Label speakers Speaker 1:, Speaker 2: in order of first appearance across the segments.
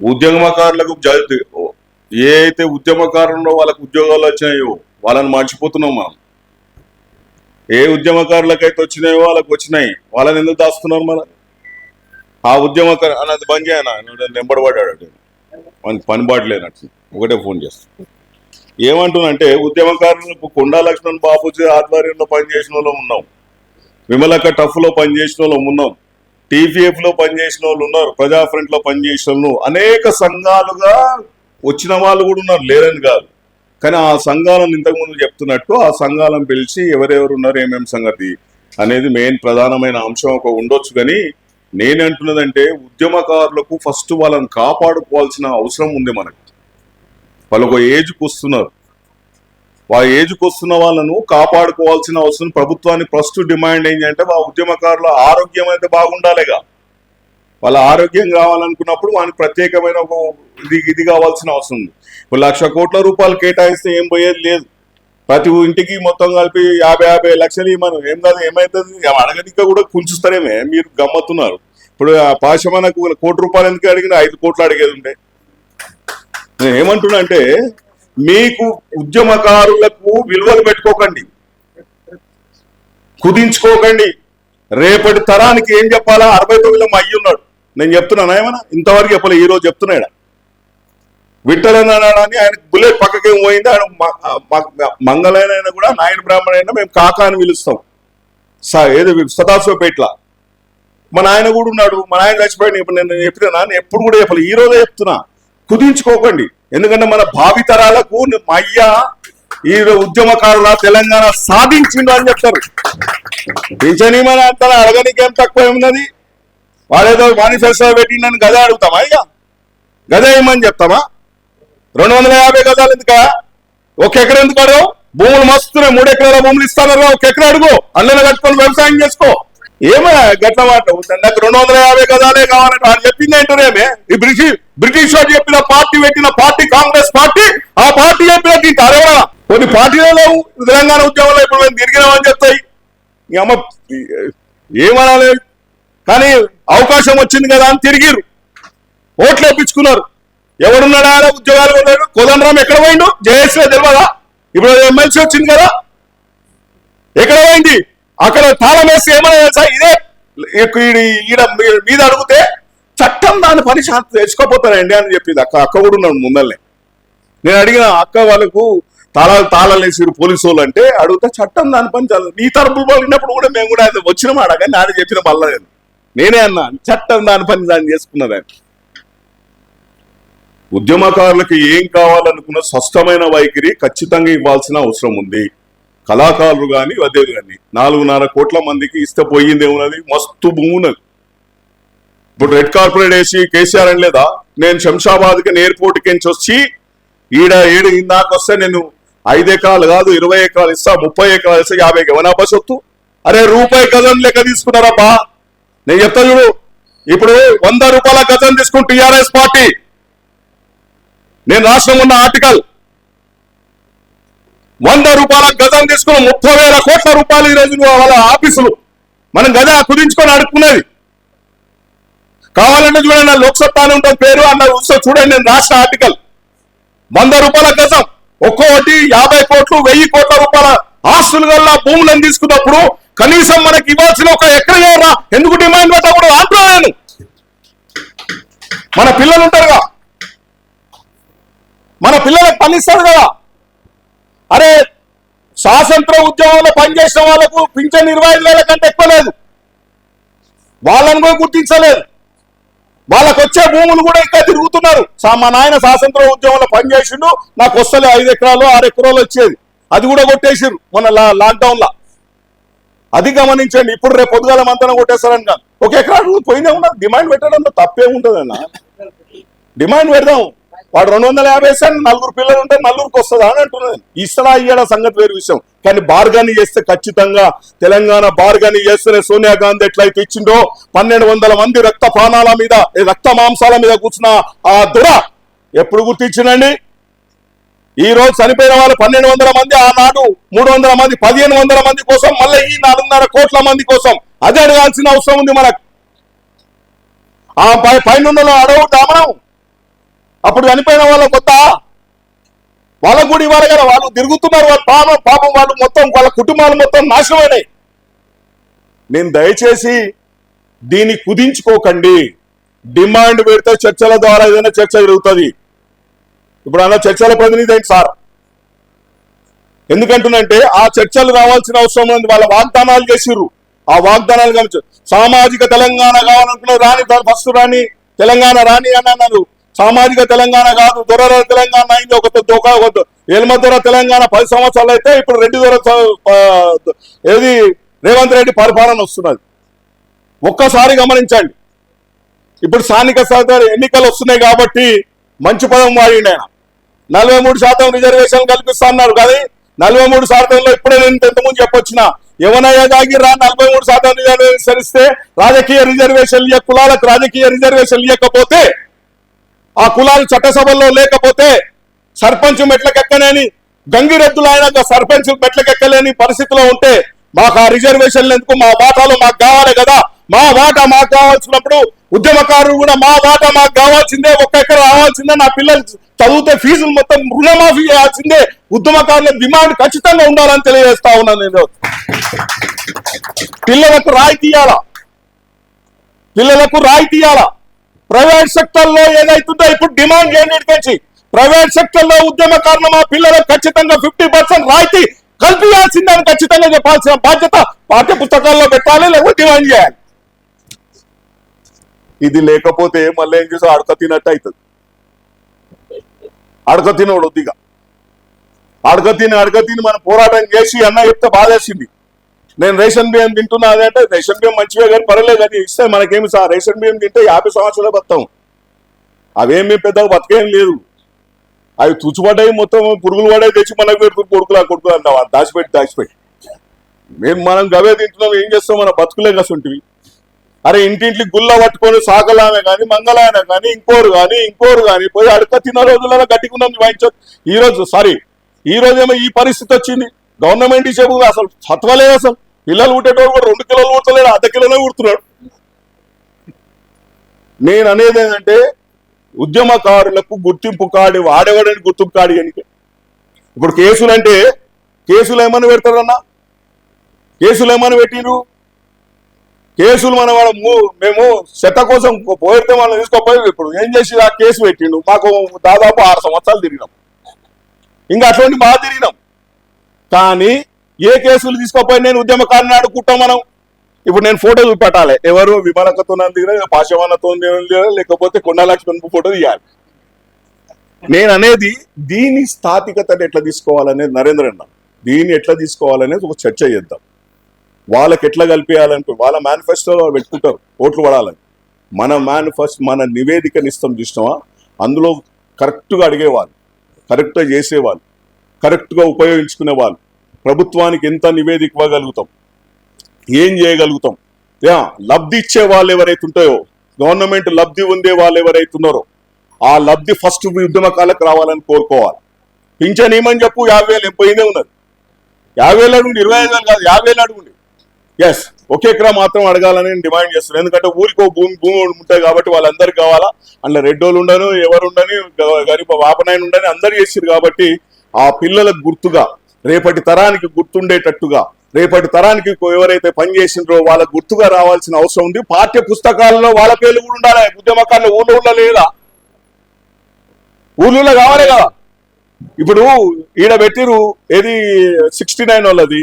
Speaker 1: ఉద్యమకారులకు ఏ అయితే ఉద్యమకారుల్లో వాళ్ళకు ఉద్యోగాలు వచ్చినాయో వాళ్ళని మర్చిపోతున్నాం మనం. ఏ ఉద్యమకారులకైతే వచ్చినాయో వాళ్ళకి వచ్చినాయి. వాళ్ళని ఎందుకు దాస్తున్నారు మన? ఆ ఉద్యమకారు అన్నది బంద్ చేయనా నెంబర్ పడ్డాడు మనకి పని బాటలేనట్టు ఒకటే ఫోన్ చేస్తాను ఏమంటున్నంటే ఉద్యమకారులకు కొండా లక్ష్మణ్ బాబుజీ ఆధ్వర్యంలో పనిచేసిన వాళ్ళం ఉన్నాం. విమలక టఫ్లో పనిచేసిన వాళ్ళం ఉన్నాం. టీపీఎఫ్లో పనిచేసిన వాళ్ళు ఉన్నారు ప్రజా ఫ్రంట్లో పనిచేసిన వాళ్ళు. అనేక సంఘాలుగా వచ్చిన వాళ్ళు కూడా ఉన్నారు లేరని కాదు. కానీ ఆ సంఘాలను ఇంతకుముందు చెప్తున్నట్టు ఆ సంఘాలను పిలిచి ఎవరెవరు ఉన్నారు ఏమేం సంగతి అనేది మెయిన్ ప్రధానమైన అంశం ఒక ఉండొచ్చు. కానీ నేనంటున్నదంటే ఉద్యమకారులకు ఫస్ట్ వాళ్ళని కాపాడుకోవాల్సిన అవసరం ఉంది మనకు. వాళ్ళు ఒక ఏజ్కి వస్తున్నారు. వాళ్ళ ఏజ్కి వస్తున్న వాళ్ళను కాపాడుకోవాల్సిన అవసరం ప్రభుత్వానికి ఫస్ట్ డిమాండ్ ఏంటంటే మా ఉద్యమకారుల ఆరోగ్యం అయితే బాగుండాలిగా. వాళ్ళ ఆరోగ్యం కావాలనుకున్నప్పుడు వానికి ప్రత్యేకమైన ఒక ఇది ఇది కావాల్సిన అవసరం ఉంది. ఇప్పుడు లక్ష కోట్ల రూపాయలు కేటాయిస్తే ఏం పోయేది లేదు. ప్రతి ఇంటికి మొత్తం కలిపి యాభై యాభై లక్షలు మనం ఏం కాదు ఏమైతుంది? అడగనిక కూడా కుంచుస్తారేమే మీరు గమ్మత్తున్నారు. ఇప్పుడు ఆ పాశమనకు కోటి రూపాయలు ఎందుకు అడిగిన? ఐదు కోట్లు అడిగేది ఉండే. నేను ఏమంటున్నా అంటే మీకు ఉద్యమకారులకు విలువలు పెట్టుకోకండి. కుదించుకోకండి. రేపటి తరానికి ఏం చెప్పాలా? అరవై తొమ్మిదిలో మా అయ్యి ఉన్నాడు. నేను చెప్తున్నాను ఏమన్నా? ఇంతవరకు చెప్పలే ఈరోజు రోజు చెప్తున్నాడు? విట్టలని ఆయన బుల్లెట్ పక్కకి పోయింది? ఆయన మంగళైన కూడా నాయన బ్రాహ్మణ అయినా మేము కాకా అని పిలుస్తాం. సా ఏదో సదాశివపేట్ల. మా నాయన కూడా ఉన్నాడు. మా నాయన చచ్చిపోయాడు. ఇప్పుడు నేను చెప్పినా? నేను ఎప్పుడు కూడా చెప్పలే. ఈ రోజే చెప్తున్నా. కుదించుకోకండి. ఎందుకంటే మన భావితరాలకు మా అయ్య ఈ ఉద్యమకారుల తెలంగాణ సాధించిండు అని చెప్తారు. పింఛని మన తన అడగనికి ఏం తక్కువ ఏమున్నది? వాడేదో మేనిఫెస్టో పెట్టిండని గదే అడుగుతామా ఇక? గదే ఏమని చెప్తామా? రెండు వందల యాభై గదాలు ఎందుకా ఒక ఎకరం ఎందుకు అడగవు భూములు మస్తున్నాయి మూడు ఎకరాల భూములు ఇస్తానరా? ఒక ఎకరం అడుగు. అల్లెలు కట్టుకొని వ్యవసాయం చేసుకో. ఏమో గట్ల మాట నాకు రెండు వందల యాభై గదాలే కావాలంటే వాళ్ళు చెప్పింది ఏంటనేమే ఈ బ్రిటిష్ బ్రిటిష్ వాడు చెప్పిన పార్టీ పెట్టిన పార్టీ కాంగ్రెస్ పార్టీ ఆ పార్టీ చెప్పిన దీంట్లో అరవా కొన్ని పార్టీలు లేవు. తెలంగాణ ఉద్యమంలో ఇప్పుడు మేము తిరిగినామని చెప్తాయి. అమ్మ ఏమనాలి? కానీ అవకాశం వచ్చింది కదా అని తిరిగిరు ఓట్లు వేయించుకున్నారు ఎవడున్నాడా ఉద్యోగాలు ఉన్నాడు కోదండరాం ఎక్కడ పోయిండు? జయశ్రీ తెలియదా ఇప్పుడు ఎమ్మెల్సీ వచ్చింది కదా. ఎక్కడ పోయింది? అక్కడ తాళం వేసి ఏమన్నా ఇదే ఈడ- ఈడ మీద అడిగితే చట్టం దాని పని శాంతి తెచ్చుకోపోతారండి అని చెప్పింది. అక్క అక్క కూడా ఉన్నాడు ముందల్నే నేను అడిగిన అక్క వాళ్ళకు తాళాలు తాళాలు వేసిరు పోలీసు వాళ్ళు అంటే అడిగితే చట్టం దాని పని చాలు నీ తరపులు పోయినప్పుడు కూడా మేము కూడా ఆయన వచ్చిన మాట కానీ చెప్పిన మళ్ళా నేను. నేనే అన్నా చట్టం దాని పని దాన్ని చేసుకున్నదని ఉద్యమకారులకు ఏం కావాలనుకున్న స్పష్టమైన వైఖరి ఖచ్చితంగా ఇవ్వాల్సిన అవసరం ఉంది. కళాకారులు కానీ అదే కానీ నాలుగున్నర కోట్ల మందికి ఇస్తే పోయింది ఏమున్నది? మస్తు భూమి ఉన్నది ఇప్పుడు రెడ్ కార్పొరేట్ వేసి కేసీఆర్ అని లేదా నేను శంషాబాద్కి ఎయిర్పోర్ట్ కించి వచ్చి ఈడ ఏడు ఇందాక వస్తే నేను ఐదు ఎకరాలు కాదు ఇరవై ఎకరాలు ఇస్తా ముప్పై ఎకరాలు ఇస్తా యాభై ఏమన్నా బస్ అరే రూపాయి గజం లెక్క తీసుకున్నారబ్బా నేను చెప్తా చూడు. ఇప్పుడు వంద రూపాయల గజం తీసుకుని టిఆర్ఎస్ పార్టీ. నేను రాష్ట్రం ఉన్న ఆర్టికల్ వంద రూపాయల గజం తీసుకుని ముప్పై వేల కోట్ల రూపాయలు ఈ రోజు వాళ్ళ ఆఫీసులు మనం గజ కుదించుకొని అడుక్కున్నది కావాలంటే చూడండి లోక్సత్తా అని ఉంటుంది పేరు అన్న చూస్తే చూడండి నేను రాష్ట్ర ఆర్టికల్. వంద రూపాయల గజం ఒక్కొక్కటి యాభై కోట్లు వెయ్యి కోట్ల రూపాయల ఆస్తులు గల్ల భూములను తీసుకున్నప్పుడు కనీసం మనకి ఇవ్వాల్సిన ఒక ఎక్కడ ఎందుకు డిమాండ్ పెట్టకూడదు అంటున్నా మన పిల్లలు ఉంటారుగా. మన పిల్లలకు పని ఇస్తారు కదా. అరే స్వాతంత్ర ఉద్యమంలో పనిచేసిన వాళ్ళకు పింఛన్ ఇరవై ఐదు వేల కంటే ఎక్కువ లేదు. వాళ్ళని కూడా గుర్తించలేదు. వాళ్ళకు వచ్చే భూములు కూడా ఇంకా తిరుగుతున్నారు. మా నాయన స్వాతంత్ర ఉద్యమంలో పనిచేసిండు నాకు వస్తలే ఐదు ఎకరాలు ఆరు ఎకరాలు వచ్చేది. అది కూడా కొట్టేసిరు మొన్న లా లాక్డౌన్ లా. అది గమనించండి ఇప్పుడు రేపు పొద్దుగాల మంతనం కొట్టేస్తారని కాదు. ఒక ఎకరా పోయినా ఉన్నది డిమాండ్ పెట్టడంలో తప్పే డిమాండ్ పెడదాం. వాడు రెండు వందల యాభై ఇస్తాడు నలుగురు పిల్లలు ఉంటే నలుగురికి వస్తుందా అని అంటున్నాను ఇస్తడా ఇయ్యడా సంగతి వేరు విషయం. కానీ బార్గాని చేస్తే ఖచ్చితంగా తెలంగాణ బార్గాని చేస్తేనే సోనియా గాంధీ ఎట్లయితే ఇచ్చిందో పన్నెండు వందల మంది రక్త పానాల మీద రక్త మాంసాల మీద కూర్చున్న ఆ దుర ఎప్పుడు గుర్తించిందండి ఈ రోజు చనిపోయిన వాళ్ళు పన్నెండు వందల మంది ఆనాడు మూడు వందల మంది పదిహేను వందల మంది కోసం మళ్ళీ ఈ నాలుగున్నర కోట్ల మంది కోసం. అదే అడగాల్సిన అవసరం ఉంది మనకు. ఆ పై పైన అడవు మనం? అప్పుడు చనిపోయిన వాళ్ళ కొత్త? వాళ్ళకు కూడా ఇవ్వాలి కదా వాళ్ళు తిరుగుతున్నారు వాళ్ళ పాపం పాపం వాళ్ళు మొత్తం వాళ్ళ కుటుంబాలు మొత్తం నాశనమైనాయి. నేను దయచేసి దీన్ని కుదించుకోకండి. డిమాండ్ పెడితే చర్చల ద్వారా ఏదైనా చర్చ జరుగుతుంది. ఇప్పుడు అన్న చర్చల ప్రతినిధి ఏంటి సార్? ఎందుకంటున్నంటే ఆ చర్చలు రావాల్సిన అవసరం ఉంది. వాళ్ళ వాగ్దానాలు చేసిర్రు. ఆ వాగ్దానాలు సామాజిక తెలంగాణ కావాలనుకున్నారు రాని ఫస్ట్ రాని తెలంగాణ రాని అని అన్నారు. సామాజిక తెలంగాణ కాదు దొరల తెలంగాణ అయింది. ఒక దొక ఒక దొర తెలంగాణ పది సంవత్సరాలు అయితే ఇప్పుడు రెడ్డి దొర ఏది రేవంత్ రెడ్డి పరిపాలన వస్తున్నది. ఒక్కసారి గమనించండి. ఇప్పుడు స్థానిక సంస్థల ఎన్నికలు వస్తున్నాయి కాబట్టి మంచి పదం వాడిండి ఆయన. నలభై మూడు శాతం రిజర్వేషన్ కల్పిస్తా అన్నారు కానీ నలభై మూడు శాతంలో ఇప్పుడే నేను ఇంతకుముందు చెప్పొచ్చిన ఎవనయ్యా దాగిరా నలభై మూడు శాతం రిజర్వేషన్ ఇస్తే రాజకీయ రిజర్వేషన్ ఇయ్య కులాలకు రాజకీయ రిజర్వేషన్ ఇవ్వకపోతే ఆ కులాలు చట్టసభల్లో లేకపోతే సర్పంచ్ మెట్లకెక్కలేని గంగిరెద్దులు ఆయన సర్పంచ్ మెట్లకెక్కలేని పరిస్థితిలో ఉంటే మాకు ఆ రిజర్వేషన్లు ఎందుకు? మా వాటాలు మాకు కావాలి కదా. మా వాటా మాకు కావాల్సినప్పుడు ఉద్యమకారులు కూడా మా వాటా మాకు కావాల్సిందే ఒక్క రావాల్సిందే నా పిల్లలు చదివితే ఫీజులు మొత్తం రుణమాఫీ చేయాల్సిందే. ఉద్యమకారుల డిమాండ్ ఖచ్చితంగా ఉండాలని తెలియజేస్తా ఉన్నాను నేను. పిల్లలకు రాయి తీయాలా పిల్లలకు రాయి తీయాలా ప్రైవేట్ సెక్టర్లో ఏదైతుందో ఇప్పుడు డిమాండ్ చేయడానికి ప్రైవేట్ సెక్టర్లో ఉద్యమ కారణం ఆ పిల్లలకు ఖచ్చితంగా ఫిఫ్టీ పర్సెంట్ రాయితీ కల్పించాల్సిందని ఖచ్చితంగా చెప్పాల్సిన బాధ్యత పాఠ్య పుస్తకాల్లో పెట్టాలి లేకపోతే డిమాండ్ చేయాలి. ఇది లేకపోతే మళ్ళీ ఏం చేసా అడక తినట్టు అవుతుంది అడక తినోడు వద్దిగా అడక తిని అడక తిని మనం పోరాటం చేసి అన్న చెప్తే బాధేసింది. నేను రేషన్ బియ్యం తింటున్నా అదే అంటే రేషన్ బియ్యం మంచివే కానీ పర్వాలేదు అది ఇస్తే మనకేమి సార్? రేషన్ బియ్యం తింటే యాభై సంవత్సరాలు బతాం. అవేమి పెద్దగా బతకేం లేదు. అవి తుచ్చిపడ్డాయి మొత్తం పురుగులు పడాయి తెచ్చి మనకు పెడుతుంది కొడుకులా కొడుకులు అంటావా దాచిపెట్టి దాచిపెట్టి. మేము మనం గవే తింటున్నాం ఏం చేస్తాం? మన బతుకులే కసుంటివి అరే ఇంటింటి గుల్ల పట్టుకొని సాగలామే కానీ మంగళాయన కానీ ఇంకోరు కానీ ఇంకోరు కానీ పోయి అడక తిన్న రోజులలో గట్టికున్నాం వాయించు ఈ రోజు సారీ ఈ రోజేమో ఈ పరిస్థితి వచ్చింది. గవర్నమెంట్ ఇచ్చే అసలు సత్వలేదు అసలు. పిల్లలు పుట్టేటోడు కూడా రెండు కిలోలు పుట్టలేడు అర్ధ కిలోనే పుడుతున్నాడు. నేను అనేది ఏంటంటే ఉద్యమకారులకు గుర్తింపు కార్డు వాడేవాడని గుర్తింపు కార్డు ఎన్నిక. ఇప్పుడు కేసులు అంటే కేసులు ఏమని పెడతారన్నా? కేసులు ఏమని పెట్టిరు కేసులు మన వాళ్ళ మేము చెత్త కోసం పోయితే మనం తీసుకోపోయి ఇప్పుడు ఏం చేసి ఆ కేసు పెట్టిండు. మాకు దాదాపు ఆరు సంవత్సరాలు తిరిగినాం. ఇంకా అటువంటి బాగా తిరిగినాం. కానీ ఏ కేసులు తీసుకోపోయి నేను ఉద్యమకారుని అడుక్కుంటాం మనం. ఇప్పుడు నేను ఫోటో చూపెట్టాలి. ఎవరు విమలకతో దిగిన పాశవన్నతో లేకపోతే కొండలక్ష్మణ్ ఫోటో తీయాలి. నేను అనేది దీని స్థాతికతను ఎట్లా తీసుకోవాలనేది నరేంద్ర అన్న. దీన్ని ఎట్లా తీసుకోవాలనేది ఒక చర్చ చేద్దాం. వాళ్ళకి ఎట్లా కల్పించాలనుకో వాళ్ళ మేనిఫెస్టోలో పెట్టుకుంటారు ఓట్లు పడాలని. మన మేనిఫెస్టో మన నివేదికని ఇస్తాం చూసినావా? అందులో కరెక్ట్గా అడిగేవాళ్ళు కరెక్ట్గా చేసేవాళ్ళు కరెక్ట్గా ఉపయోగించుకునే వాళ్ళు ప్రభుత్వానికి ఎంత నివేదిక ఇవ్వగలుగుతాం? ఏం చేయగలుగుతాం? యా లబ్ధి ఇచ్చే వాళ్ళు ఎవరైతే ఉంటాయో గవర్నమెంట్ లబ్ధి ఉండే వాళ్ళు ఎవరైతే ఉన్నారో ఆ లబ్ధి ఫస్ట్ ఉద్యమకాలకు రావాలని కోరుకోవాలి. పింఛన్ ఏమని చెప్పు? యాభై వేలు పోయిందే ఉన్నది. యాభై వేలు అడుగుండి ఇరవై ఐదు వేలు కాదు యాభై వేలు అడుగుండి. ఎస్ ఒకే ఎకరా మాత్రం అడగాలని నేను డిమాండ్ చేస్తున్నాను. ఎందుకంటే ఊరికి ఒక భూమి భూమి ఉంటాయి కాబట్టి వాళ్ళందరికీ కావాలా? అందులో రెడ్డోళ్ళు ఉండను ఎవరు ఉండని గ- గరీబ్ వాపనాయన ఉండని అందరు చేసిరు కాబట్టి ఆ పిల్లలకు గుర్తుగా రేపటి తరానికి గుర్తుండేటట్టుగా రేపటి తరానికి ఎవరైతే పని చేసిండ్రో వాళ్ళకు గుర్తుగా రావాల్సిన అవసరం ఉంది. పాఠ్య పుస్తకాలలో వాళ్ళ పేర్లు కూడా ఉండాలి. ఉద్యమకారులు ఊళ్ళో ఊళ్ళో లేదా ఊళ్ళో కావాలి కదా. ఇప్పుడు ఈడ పెట్టిరు ఏది సిక్స్టీ నైన్ వాళ్ళది.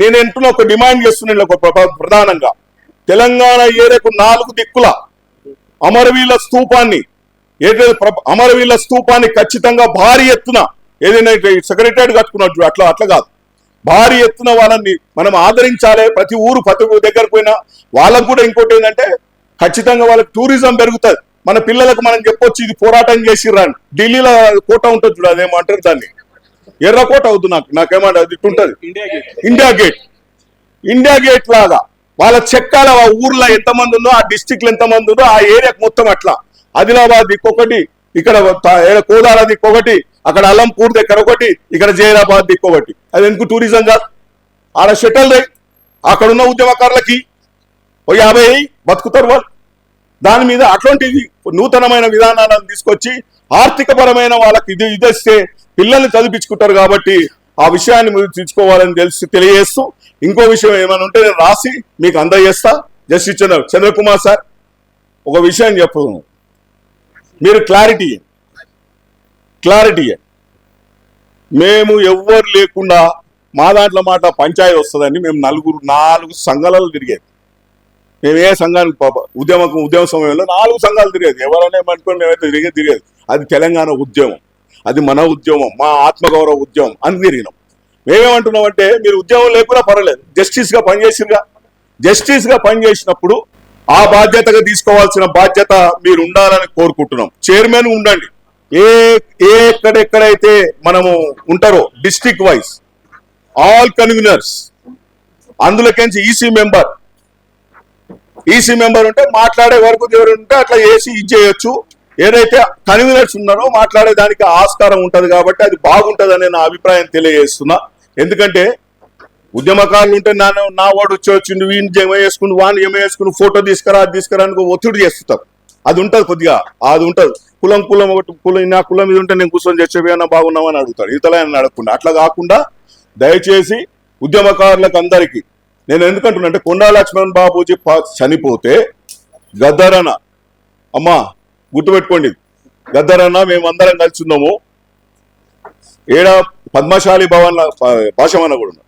Speaker 1: నేను ఎంటున్న ఒక డిమాండ్ చేస్తున్నాను ఒక ప్రధానంగా. తెలంగాణ ఏరియాకు నాలుగు దిక్కుల అమరవీల స్తూపాన్ని ఏదైతే అమరవీల స్తూపాన్ని ఖచ్చితంగా భారీ ఎత్తున ఏదైనా సెక్రటరీ కట్టుకున్నట్టు చూడు, అట్లా అట్లా కాదు. భారీ ఎత్తున వాళ్ళని మనం ఆదరించాలి ప్రతి ఊరు ప్రతి దగ్గర పోయినా వాళ్ళకు కూడా ఇంకోటి ఏంటంటే ఖచ్చితంగా వాళ్ళకి టూరిజం పెరుగుతుంది. మన పిల్లలకు మనం చెప్పొచ్చు ఇది పోరాటం చేసిర్రాని ఢిల్లీలో కోట ఉంటుంది చూడు అదేమంటారు దాన్ని? ఎర్ర కోట అవుతుంది నాకు నాకేమంటే అది ఇట్టుంటది ఇండియా గేట్ ఇండియా గేట్ లాగా. వాళ్ళ చెక్కాల ఆ ఊర్లో ఎంతమంది ఉందో ఆ డిస్టిక్లో ఎంతమంది ఉందో ఆ ఏరియాకి మొత్తం అట్లా. ఆదిలాబాద్ దిక్కొకటి ఇక్కడ కోదాడ దిక్కొకటి అక్కడ అల్లం పూర్తి ఎక్కడ ఒకటి ఇక్కడ జైరాబాద్ దిక్కొకటి అది ఎందుకు టూరిజం కాదు? ఆడ షటల్ రే అక్కడ ఉన్న ఉద్యమకారులకి ఓ యాభై బతుకుతారు వాళ్ళు. దాని మీద అట్లాంటి నూతనమైన విధానాలను తీసుకొచ్చి ఆర్థికపరమైన వాళ్ళకి ఇది ఇదేస్తే పిల్లల్ని చదివించుకుంటారు కాబట్టి ఆ విషయాన్ని మీరు తీసుకోవాలని తెలిసి తెలియజేస్తూ ఇంకో విషయం ఏమైనా ఉంటే నేను రాసి మీకు అందజేస్తా. జస్టిస్ చంద్ర చంద్రకుమార్ సార్ ఒక విషయం చెప్పు మీరు క్లారిటీ క్లారిటీ మేము ఎవ్వరు లేకుండా మా దాంట్లో మాట పంచాయతీ వస్తుందని మేము నలుగురు నాలుగు సంఘాలలో తిరిగేది. మేము ఏ సంఘానికి పాప ఉద్యమ ఉద్యమ సమయంలో నాలుగు సంఘాలు తిరిగేది. ఎవరైనా ఏమనుకోని మేమైతే తిరిగే తిరిగేది. అది తెలంగాణ ఉద్యమం. అది మన ఉద్యమం మా ఆత్మగౌరవ ఉద్యమం అని తిరిగినాం. మేమేమంటున్నామంటే మీరు ఉద్యమం లేకుండా పర్వాలేదు. జస్టిస్గా పనిచేసిరుగా జస్టిస్గా పనిచేసినప్పుడు ఆ బాధ్యతగా తీసుకోవాల్సిన బాధ్యత మీరు ఉండాలని కోరుకుంటున్నాం. చైర్మన్ ఉండండి. ఏ ఏ ఎక్కడెక్కడైతే మనము ఉంటారో డిస్ట్రిక్ట్ వైజ్ ఆల్ కన్వీనర్స్ అందులోకించి ఈసీ మెంబర్ ఈసీ మెంబర్ ఉంటే మాట్లాడే వరకు ఎవరు ఉంటే అట్లా ఏసీ ఇది చేయొచ్చు ఏదైతే కన్వీనర్స్ ఉన్నారో మాట్లాడే దానికి ఆస్కారం ఉంటుంది కాబట్టి అది బాగుంటదని నా అభిప్రాయం తెలియజేస్తున్నా. ఎందుకంటే ఉద్యమకారులు ఉంటే నా నా వాడు వచ్చి వచ్చిండు వీని జమ వేసుకుని వాడిని జమ వేసుకుని ఫోటో తీసుకురా అది తీసుకురా ఒత్తిడి చేస్తుంటారు. అది ఉంటుంది కొద్దిగా. అది ఉంటుంది. కులం కులం ఒకటి కులం నా కులం మీద ఉంటే నేను కూర్చొని చచ్చిపోయినా బాగున్నామని అడుగుతాడు. ఇతలైన అడగకుండా. అట్లా కాకుండా దయచేసి ఉద్యమకారులకు అందరికీ నేను ఎందుకంటున్నా అంటే కొండా లక్ష్మణ్ బాబూజీ పా- చనిపోతే గద్దరన్న అమ్మా గుర్తుపెట్టుకోండి. గద్దరన్న మేమందరం కలిసి ఉన్నాము. ఏడ పద్మశాలి భవన్ భాషమన్న కూడా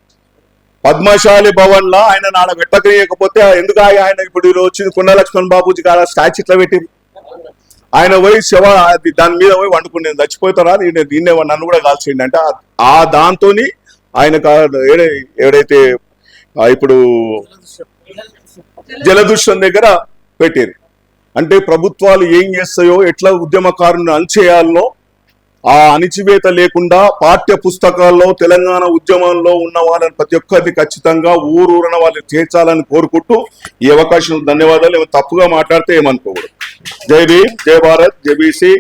Speaker 1: పద్మశాలి భవన్ లా ఆయన నాడ పెట్టకరియకపోతే ఎందుకు ఆయన ఇప్పుడు ఈరోజు వచ్చింది? కొండ లక్ష్మణ్ బాబుజీ కాడ స్టాచ్యూ ఇట్లా పెట్టి ఆయన పోయి శవ దాని మీద పోయి వండుకుని నేను చచ్చిపోతారా? దీన్ని దీన్నే నన్ను కూడా కాల్చేయండి అంటే ఆ- దాంతో దాంతోని ఆయన ఏడైతే ఇప్పుడు జలదృష్టం దగ్గర పెట్టారు. అంటే ప్రభుత్వాలు ఏం చేస్తాయో ఎట్లా ఉద్యమకారుని అణచేయాలనో ఆ అణిచివేత లేకుండా పాఠ్య పుస్తకాల్లో తెలంగాణ ఉద్యమంలో ఉన్న వాళ్ళని ప్రతి ఒక్కరిని ఖచ్చితంగా ఊరూరన వాళ్ళు చేర్చాలని కోరుకుంటూ ఈ అవకాశం ధన్యవాదాలు. తప్పుగా మాట్లాడితే ఏమనుకోకూడదు. జై భీమ్ జై భారత్ జై బీసీ.